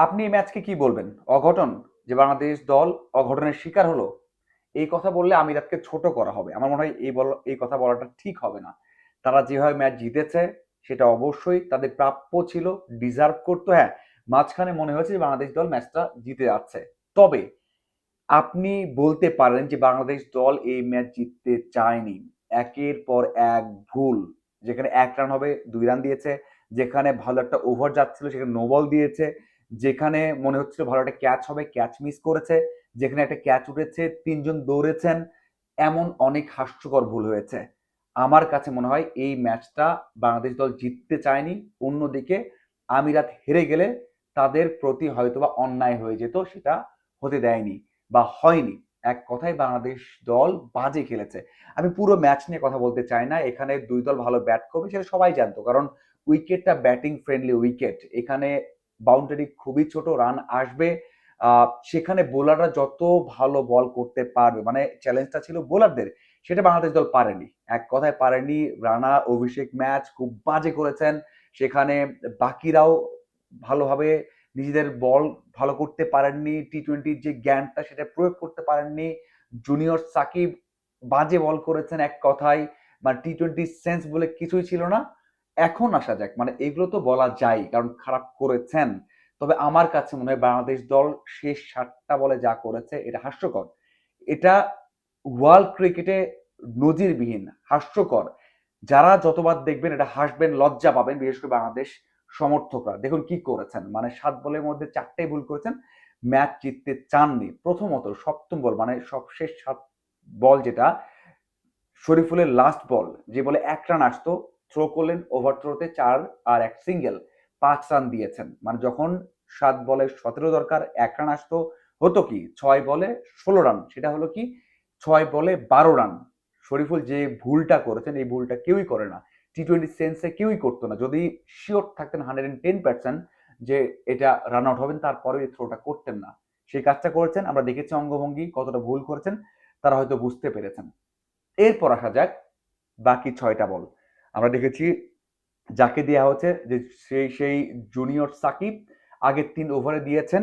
আপনি এই ম্যাচকে কি বলবেন? অঘটন? যে বাংলাদেশ দল অঘটনের শিকার হলো? এই কথা বললে আমিরাতকে ছোট করা হবে। আমার মনে হয় এই বল এই কথা বলাটা ঠিক হবে না। তারা যেভাবে ম্যাচ জিতেছে, সেটা অবশ্যই তাদের প্রাপ্য ছিল, ডিজার্ভ করতো। হ্যাঁ মাঝখানে মনে হয়েছে যে বাংলাদেশ দল ম্যাচটা জিতে যাচ্ছে। তবে আপনি বলতে পারেন যে বাংলাদেশ দল এই ম্যাচ জিততে চায়নি। একের পর এক ভুল। যেখানে এক রান হবে, দুই রান দিয়েছে। যেখানে ভালো একটা ওভার যাচ্ছিল, সেখানে নো বল দিয়েছে। যেখানে মনে হচ্ছিল ভালো একটা ক্যাচ হবে ক্যাচ মিস করেছে, যেখানে একটা ক্যাচ উঠেছে, তিনজন দৌড়েছেন, এমন অনেক হাস্যকর ভুল হয়েছে। আমার কাছে মনে হয় এই ম্যাচটা বাংলাদেশ দল জিততে চায়নি, অন্যদিকে আমিরাত হেরে গেলে তাদের প্রতি হয়তোবা অন্যায় হয়ে যেত, সেটা হতে দেয়নি বা হয়নি। এক কথায় বাংলাদেশ দল বাজে খেলেছে। আমি পুরো ম্যাচ নিয়ে কথা বলতে চাই না, এখানে দুই দল ভালো ব্যাট করবে, সেটা সবাই জানতো, কারণ উইকেটটা ব্যাটিং ফ্রেন্ডলি উইকেট এখানে বাউন্ডারি খুবই ছোট রান আসবে। সেখানে বোলাররা যত ভালো বল করতে পারবে মানে চ্যালেঞ্জটা ছিল বোলারদের সেটা বাংলাদেশ দল পারেনি। এক কথায় পারেনি, রানা, অভিষেক ম্যাচ খুব বাজে করেছেন। সেখানে বাকিরাও ভালোভাবে নিজেদের বল ভালো করতে পারেননি টি টোয়েন্টির যে জ্ঞানটা সেটা প্রয়োগ করতে পারেননি। জুনিয়র সাকিব বাজে বল করেছেন এক কথায় মানে টি টোয়েন্টি সেন্স বলে কিছুই ছিল না। এখন আসা যাক মানে এগুলো তো বলা যায়, কারণ খারাপ করেছেন। তবে আমার কাছে মনে হয় বাংলাদেশ দল শেষ সাতটা বলে যা করেছে, এটা হাস্যকর। এটা ওয়ার্ল্ড ক্রিকেটে নজিরবিহীন, হাস্যকর। যারা যতবার দেখবেন এটা হাসবেন, লজ্জা পাবেন, বিশেষ করে বাংলাদেশ সমর্থকরা। দেখুন কি করেছেন মানে সাত বলের মধ্যে চারটাই ভুল করেছেন, ম্যাচ জিততে চাননি। প্রথমত সপ্তম বল মানে সবশেষ সাত বল যেটা, শরীফুলের লাস্ট বল যে বলে এক রান আসতো থ্রো করলেন ওভার থ্রোতে চার আর এক সিঙ্গেল পাঁচ রান দিয়েছেন। মানে যখন সাত বলে সতেরো দরকার, এক রান আসতো, হতো কি? ছয় বলে ষোলো রান সেটা হলো কি? ছয় বলে বারো রান শরীফুল যে ভুলটা করেছেন, এই ভুলটা কেউই করে না। টি টোয়েন্টি সেন্সে কেউই করতো না। যদি শিওর থাকতেন হান্ড্রেড অ্যান্ড টেন পার্সেন্ট যে এটা রান আউট হবেন তারপরে এই থ্রোটা করতেন না। সেই কাজটা করেছেন, আমরা দেখেছি অঙ্গভঙ্গি, কতটা ভুল করেছেন, তারা হয়তো বুঝতে পেরেছেন। এরপর আসা যাক বাকি ছয়টা বল। আমরা দেখেছি যাকে দেওয়া হচ্ছে যে সেই সেই জুনিয়র সাকিব আগের তিন ওভারে দিয়েছেন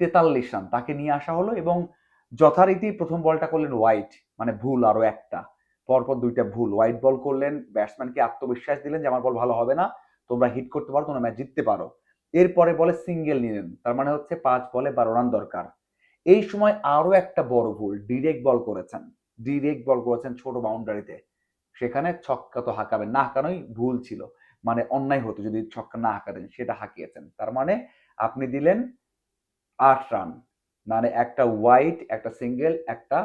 তেতাল্লিশ রান। তাকে নিয়ে আসা হলো এবং যথারীতি প্রথম বলটা করলেন হোয়াইট মানে ভুল আরও একটা। পরপর দুইটা ভুল। হোয়াইট বল করলেন ব্যাটসম্যানকে আত্মবিশ্বাস দিলেন যে আমার বল ভালো হবে না, তোমরা হিট করতে পারো, তোমরা ম্যাচ জিততে পারো। এরপরে বলে সিঙ্গেল নিলেন, তার মানে হচ্ছে পাঁচ বলে বারো রান দরকার। এই সময় আরও একটা বড় ভুল ডিরেক্ট বল করেছেন। ডিরেক্ট বল করেছেন ছোট বাউন্ডারিতে সেখানে ছক্কা তো হাঁকাবেন। না হাঁকানোই ভুল ছিল। মানে অন্যায় হতো যদি ছক্কা না হাঁকাতেন, সেটা হাঁকিয়েছেন। তার মানে আপনি দিলেন আট রান। মানে একটা হোয়াইট একটা সিঙ্গেল একটা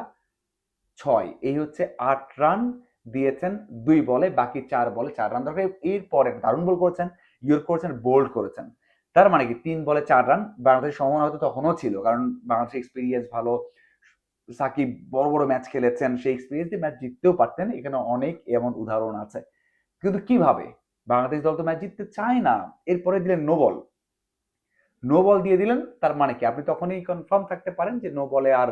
ছয়। এই হচ্ছে আট রান দিয়েছেন দুই বলে, বাকি চার বলে, চার রান দরকার। এরপরে দারুণ বল করেছেন ইউর করেছেন বোল্ড করেছেন। তার মানে কি? তিন বলে চার রান বাংলাদেশের সম্ভাবনা হয়তো তখনও ছিল, কারণ বাংলাদেশের এক্সপিরিয়েন্স ভালো সাকিব বড় বড় ম্যাচ খেলেছেন, সেই এক্সপিরিয়েন্স দিয়ে ম্যাচ জিততেও পারতেন। এখানে অনেক এমন উদাহরণ আছে। কিন্তু কীভাবে? বাংলাদেশ দল তো ম্যাচ জিততে চায় না। এরপরে দিলেন নো বল নো বল দিয়ে দিলেন, তার মানে কি? আপনি তখনই কনফার্ম থাকতে পারেন যে নো বলে আর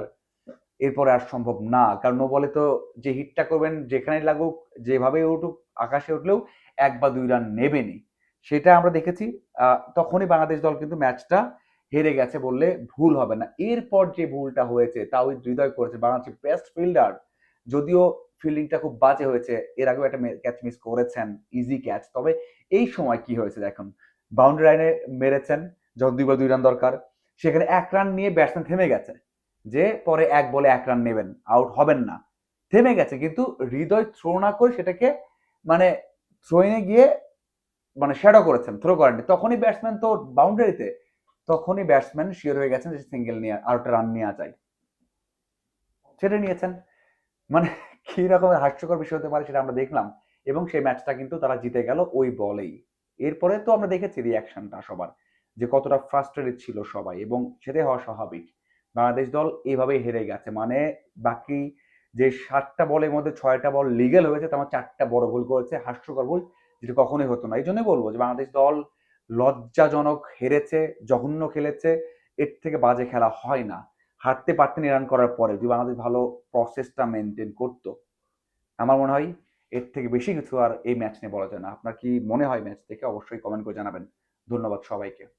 এরপরে আর সম্ভব না। কারণ নো বলে তো যে হিটটা করবেন, যেখানেই লাগুক যেভাবে উঠুক, আকাশে উঠলেও এক বা দুই রান নেবেনি সেটা আমরা দেখেছি। তখনই বাংলাদেশ দল কিন্তু ম্যাচটা হেরে গেছে বললে ভুল হবে না। এরপর যে ভুলটা হয়েছে, তাও হৃদয় করেছে বাংলাদেশের বেস্ট ফিল্ডার যদিও ফিল্ডিংটা খুব বাজে হয়েছে, এর আগেও একটা ক্যাচ মিস করেছেন ইজি ক্যাচ তবে এই সময় কি হয়েছে দেখুন বাউন্ডারি লাইনে মেরেছেন যখন দুই বল দুই রান দরকার, সেখানে এক রান নিয়ে ব্যাটসম্যান থেমে গেছে। যে পরে এক বলে এক রান নেবেন আউট হবেন না। থেমে গেছে, কিন্তু হৃদয় থ্রো না করে সেটাকে মানে থ্রোইনে গিয়ে মানে শ্যাডো করেছেন থ্রো করেননি। তখনই ব্যাটসম্যান তো বাউন্ডারিতে তখনই ব্যাটসম্যান শিওর হয়ে গেছেন যে সিঙ্গেল নিয়ে আর একটা রান নেওয়া যায় সেটা নিয়েছেন। মানে কি রকমের হাস্যকর বিষয় হতে পারে সেটা আমরা দেখলাম এবং সেই ম্যাচটা কিন্তু তারা জিতে গেল ওই বলেই। এরপরে তো আমরা দেখেছি রিয়াকশনটা সবার, যে কতটা ফ্রাস্ট্রেটেড ছিল সবাই এবং সেটাই হওয়া স্বাভাবিক। বাংলাদেশ দল এইভাবে হেরে গেছে। মানে বাকি যে সাতটা বলের মধ্যে ছয়টা বল লিগেল হয়েছে, তার চারটা বড় ভুল করেছে, হাস্যকর ভুল যেটা কখনোই হতো না। এই জন্যই বলব যে বাংলাদেশ দল লজ্জাজনক হেরেছে, জঘন্য খেলেছে, এর থেকে বাজে খেলা হয় না। হারতে পারতেন ইরান করার পরে। যদি বাংলাদেশ ভালো প্রসেসটা মেনটেন করত, আমার মনে হয় এর থেকে বেশি কিছু আর এই ম্যাচ নিয়ে বলা যায় না। আপনার কি মনে হয় ম্যাচ থেকে অবশ্যই কমেন্ট করে জানাবেন। ধন্যবাদ সবাইকে।